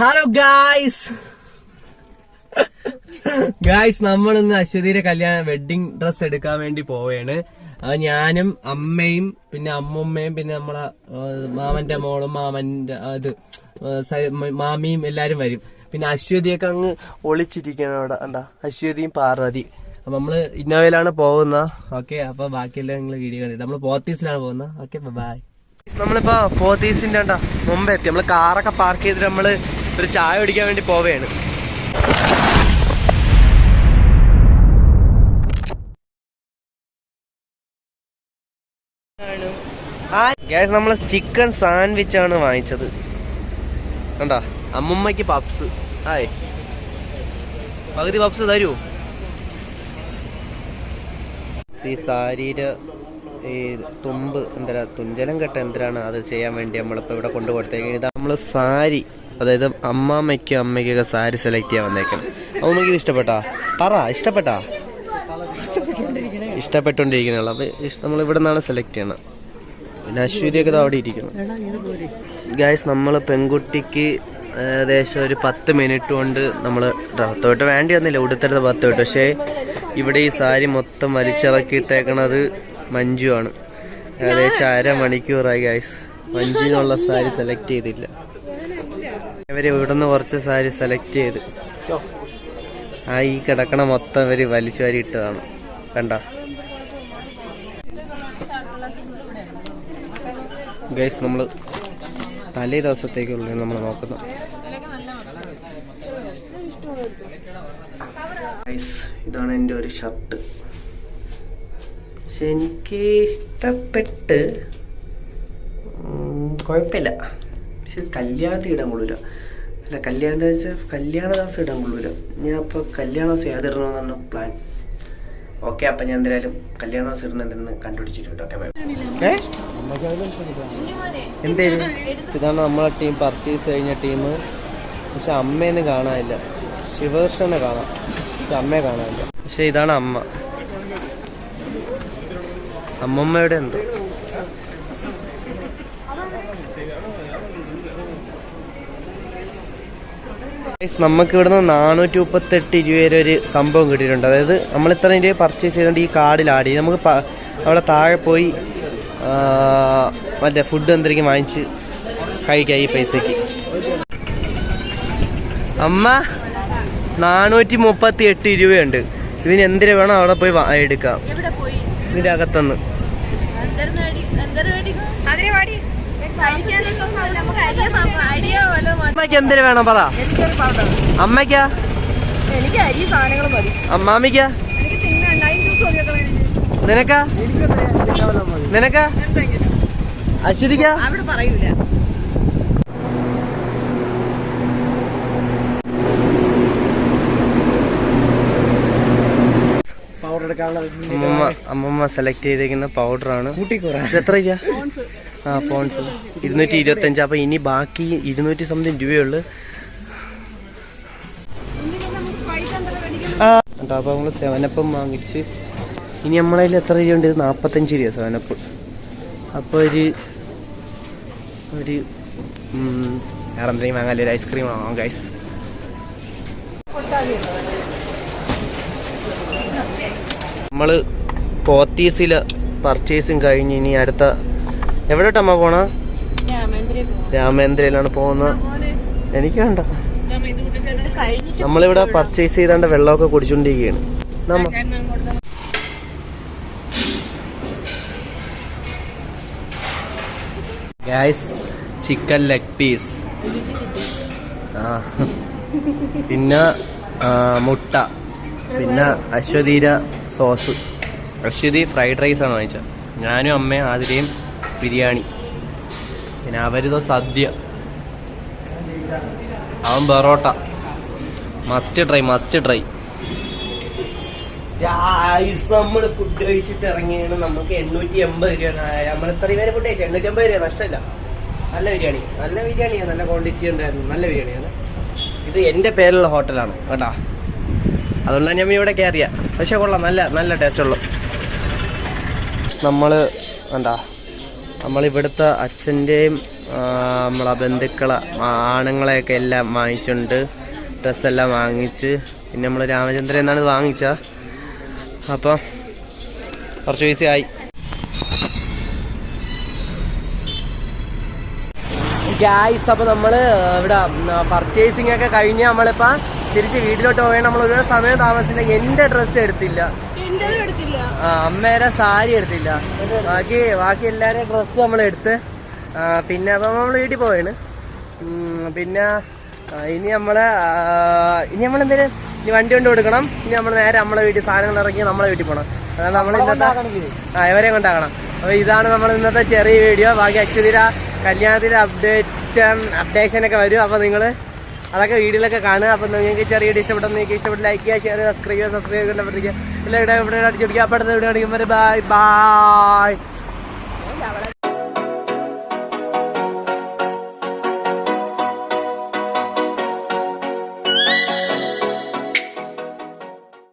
Hello guys guys നമ്മൾ ഇന്ന് അശ്വതിയുടെ കല്യാണ വെഡിങ് ഡ്രസ് എടുക്കാൻ വേണ്ടി പോവുകയാണ്. അത് ഞാനും അമ്മയും പിന്നെ അമ്മുമ്മയും പിന്നെ നമ്മളെ മാമന്റെ മോളും മാമന്റെ മ- മാമിയും എല്ലാരും വരും. പിന്നെ അശ്വതിയൊക്കെ അങ്ങ് ഒളിച്ചിരിക്കണം അവിടെ. എന്താ? അശ്വതിയും പാർവതി. അപ്പൊ നമ്മൾ ഇന്നോവയിലാണ് പോകുന്ന ഓക്കെ അപ്പൊ ബാക്കിയെല്ലാം നിങ്ങൾ വീഡിയോ കണ്ടിട്ട് നമ്മൾ പോത്തീസിലാണ് പോകുന്നത്. ഓക്കെ ബൈ നമ്മളിപ്പോ പോത്തീസിന്റെ മുമ്പ് എത്തി നമ്മൾ കാറൊക്കെ പാർക്ക് ചെയ്തിട്ട് നമ്മൾ ഒരു ചായ കുടിക്കാൻ വേണ്ടി പോവുകയാണ് നമ്മൾ ചിക്കൻ സാൻഡ്വിച്ച് ആണ് വാങ്ങിച്ചത്. കണ്ടാ? അമ്മമ്മയ്ക്ക് പപ്സ്. ആയ് പകുതി പപ്സ് തരൂ. ഈ തുമ്പ് എന്തരാ തുഞ്ചലം കെട്ട എന്തിനാണ് അത് ചെയ്യാൻ വേണ്ടി നമ്മളിപ്പോൾ ഇവിടെ കൊണ്ടു കൊടുത്തേക്കുന്നത് ഇത് നമ്മൾ സാരി അതായത് അമ്മാമ്മയ്ക്കും അമ്മയ്ക്കൊക്കെ സാരി സെലക്ട് ചെയ്യാൻ വന്നേക്കണം. അമ്മയ്ക്ക് ഇഷ്ടപ്പെട്ടാ? പറ ഇഷ്ടപ്പെട്ടാ? ഇഷ്ടപ്പെട്ടോണ്ടിരിക്കണല്ലോ അപ്പൊ നമ്മൾ ഇവിടെ നിന്നാണ് സെലക്ട് ചെയ്യണം. പിന്നെ അശ്വതിയൊക്കെ അവിടെ ഇരിക്കണം ഗായ്സ് നമ്മൾ പെൺകുട്ടിക്ക് ഏകദേശം ഒരു പത്ത് മിനിറ്റ് കൊണ്ട് നമ്മൾ തൊട്ട് വേണ്ടി വന്നില്ല. ഉടുത്തരുത് പത്ത് തൊട്ട് പക്ഷേ ഇവിടെ ഈ സാരി മൊത്തം വലിച്ചിറക്കിയിട്ടേക്കണത് മഞ്ജു ആണ് ഏകദേശം അരമണിക്കൂറായി ഗായ്സ് മഞ്ജുവിനുള്ള സാരി സെലക്ട് ചെയ്തില്ല. ഇവർ ഇവിടുന്ന് കുറച്ച് സാരി സെലക്ട് ചെയ്ത്. ആ ഈ കിടക്കണ മൊത്തം ഇവർ വലിച്ചു വാരി ഇട്ടതാണ്. കണ്ട? ഗൈസ് നമ്മൾ തലേ ദിവസത്തേക്കുള്ള നമ്മൾ നോക്കുന്നു. ഗൈസ് ഇതാണ് എന്റെ ഒരു ഷർട്ട് പക്ഷെ എനിക്ക് ഇഷ്ടപ്പെട്ട് കുഴപ്പമില്ല പക്ഷെ കല്യാണത്തിൽ ഇടാൻ കൊള്ളൂല. അല്ല കല്യാണത്തിന് വെച്ചാൽ കല്യാണ ദിവസം ഇടാൻ കൊള്ളൂല. ഞാൻ അപ്പോൾ കല്യാണ ദിവസം ഏതിടണമെന്നാണ് പ്ലാൻ ഓക്കെ അപ്പം ഞാൻ എന്തായാലും കല്യാണ ദിവസം ഇടുന്ന എന്തെന്ന് കണ്ടുപിടിച്ചിട്ടുണ്ട്. ഓക്കെ ഏ? എന്തേലും ഇതാണ് നമ്മളെ ടീം പർച്ചേസ് കഴിഞ്ഞ ടീം പക്ഷെ അമ്മേന്ന് കാണാനില്ല. ശിവകൃഷ്ണനെ കാണാം. പക്ഷെ അമ്മയെ കാണാനില്ല. പക്ഷെ ഇതാണ് അമ്മ. അമ്മമ്മയുടെ എന്തോ? നമുക്ക് ഇവിടുന്ന് നാനൂറ്റി മുപ്പത്തെട്ട് രൂപ വരെ ഒരു സംഭവം കിട്ടിയിട്ടുണ്ട്. അതായത് നമ്മൾ ഇത്ര രൂപ പർച്ചേസ് ചെയ്തുകൊണ്ട് ഈ കാർഡിൽ ആഡ് ചെയ്ത് നമുക്ക് അവിടെ താഴെ പോയി മറ്റേ ഫുഡ് എന്തെങ്കിലും വാങ്ങിച്ച് കഴിക്കാം ഈ പൈസക്ക്. അമ്മ നാനൂറ്റി മുപ്പത്തി എട്ട് രൂപയുണ്ട്. ഇതിന് എന്തിനു വേണം അവിടെ പോയി എടുക്കാം. ഇതിന്റെ അകത്തുനിന്ന്. അമ്മയ്ക്ക് എന്തിനു വേണം പറ. അമ്മയ്ക്കാ? എനിക്ക് അരി സാധനങ്ങൾ മതി. അമ്മാമിക്കാ? നിനക്കാ? നിനക്കാ? അശ്വതിക്കാ? അവിടെ പറയൂല. അമ്മമ്മ അമ്മമ്മ സെലക്ട് ചെയ്തേക്കുന്ന പൗഡറാണ് ഇത് എത്ര രൂപ ആ പോൺസ് ഇരുന്നൂറ്റി ഇരുപത്തി അഞ്ച് അപ്പൊ ഇനി ബാക്കി ഇരുന്നൂറ്റി സംതിങ് രൂപയുള്ളു. കേട്ടോ അപ്പൊ നമ്മൾ സെവനപ്പം വാങ്ങിച്ച്. ഇനി നമ്മളതിൽ എത്ര രൂപ ഉണ്ട് നാപ്പത്തഞ്ച് രൂപ സെവനപ്പ് അപ്പൊ ഒരു ഒരു വേറെന്തെങ്കിലും വേറെ എന്തെങ്കിലും വാങ്ങാല്ലേ ഒരു ഐസ്ക്രീം വാങ്ങാം ഗൈസ് നമ്മൾ പോത്തീസിൽ പർച്ചേസും കഴിഞ്ഞ് ഇനി അടുത്ത എവിടെട്ടമ്മ പോണ? രാമേന്ദ്രയിലാണ് പോകുന്നത്. എനിക്ക് വേണ്ട. നമ്മളിവിടെ പർച്ചേസ് ചെയ്താണ്ട് വെള്ളമൊക്കെ കുടിച്ചോണ്ടിരിക്കുകയാണ് നമ്മ ഗ്യാസ് ചിക്കൻ ലെഗ് പീസ് ആ പിന്നെ മുട്ട. പിന്നെ അശ്വതീര സോസ്. അശ്വതി ഫ്രൈഡ് റൈസ് ആണ് വാങ്ങിച്ചത്. ഞാനും അമ്മയും ആതിരയും ബിരിയാണി. പിന്നെ അവരിതോ സദ്യ. അവൻ parotta must try must try നമ്മൾ ഫുഡ് കഴിച്ചിട്ട് ഇറങ്ങിയാണ്. നമുക്ക് എണ്ണൂറ്റി എൺപത് രൂപ നമ്മൾ ഇത്രയും പേര് ഫുഡ് കഴിച്ചു എണ്ണൂറ്റി അമ്പത് രൂപ നഷ്ടമില്ല. നല്ല ബിരിയാണി. നല്ല ബിരിയാണിയാണ് നല്ല ക്വാണ്ടിറ്റി ഉണ്ടായിരുന്നു. നല്ല ബിരിയാണിയാണ്. ഇത് എന്റെ പേരിലുള്ള ഹോട്ടലാണ് കേട്ടാ അതുകൊണ്ടാണ് ഞാൻ ഇവിടെ കയറിയ. പക്ഷെ കൊള്ളാം നല്ല നല്ല ടേസ്റ്റ് ഉള്ളു. നമ്മൾ എന്താ നമ്മളിവിടുത്തെ അച്ഛന്റെയും നമ്മളെ ബന്ധുക്കളെ ആണുങ്ങളെയൊക്കെ എല്ലാം വാങ്ങിച്ചുണ്ട് ഡ്രസ്സെല്ലാം വാങ്ങിച്ച് പിന്നെ നമ്മൾ രാമചന്ദ്രൻ എന്നാണ് വാങ്ങിച്ച. അപ്പം കുറച്ച് പൈസ ആയി. ഗ്യാസ് അപ്പോൾ നമ്മൾ ഇവിടെ പർച്ചേസിംഗ് ഒക്കെ കഴിഞ്ഞ് നമ്മളിപ്പോൾ തിരിച്ച് വീട്ടിലോട്ട് പോയാൽ നമ്മൾ ഒരു സമയം താമസിച്ചില്ല. എന്റെ ഡ്രസ്സ് എടുത്തില്ല. അമ്മേരെ സാരി എടുത്തില്ല. ബാക്കി ബാക്കി എല്ലാവരെയും ഡ്രസ്സ് നമ്മൾ എടുത്ത് പിന്നെ അപ്പം നമ്മൾ വീട്ടിൽ പോയാണ് പിന്നെ ഇനി നമ്മൾ ഇനി നമ്മൾ എന്തേലും ഇനി വണ്ടി കൊണ്ട് കൊടുക്കണം. ഇനി നമ്മൾ നേരെ നമ്മളെ വീട്ടിൽ സാധനങ്ങൾ ഇറങ്ങി നമ്മളെ വീട്ടിൽ പോകണം അതായത് നമ്മൾ ഇന്നത്തെ ആ ഇവരെ കൊണ്ടാക്കണം. അപ്പൊ ഇതാണ് നമ്മൾ ഇന്നത്തെ ചെറിയ വീഡിയോ ബാക്കി അക്ഷതിര കല്യാണത്തിന്റെ അപ്ഡേറ്റ് അപ്ഡേഷൻ ഒക്കെ വരും. അപ്പൊ നിങ്ങൾ അതൊക്കെ വീഡിയോയിലൊക്കെ കാണുക. അപ്പം നിങ്ങൾക്ക് ചെറിയ വീഡിയോ ഇഷ്ടപ്പെടും നിങ്ങൾക്ക് ഇഷ്ടപ്പെട്ട് ലൈക്ക് ചെയ്യുക ഷെയർ സബ്സ്ക്രൈബ് ചെയ്യുക സബ്സ്ക്രൈബ് ചെയ്യുക എല്ലാവരും ഇവിടെ അടിച്ചു പിടിക്കുക അപ്പോഴത്തെ വീഡിയോ അടിക്കുമ്പോൾ ബൈ ബൈ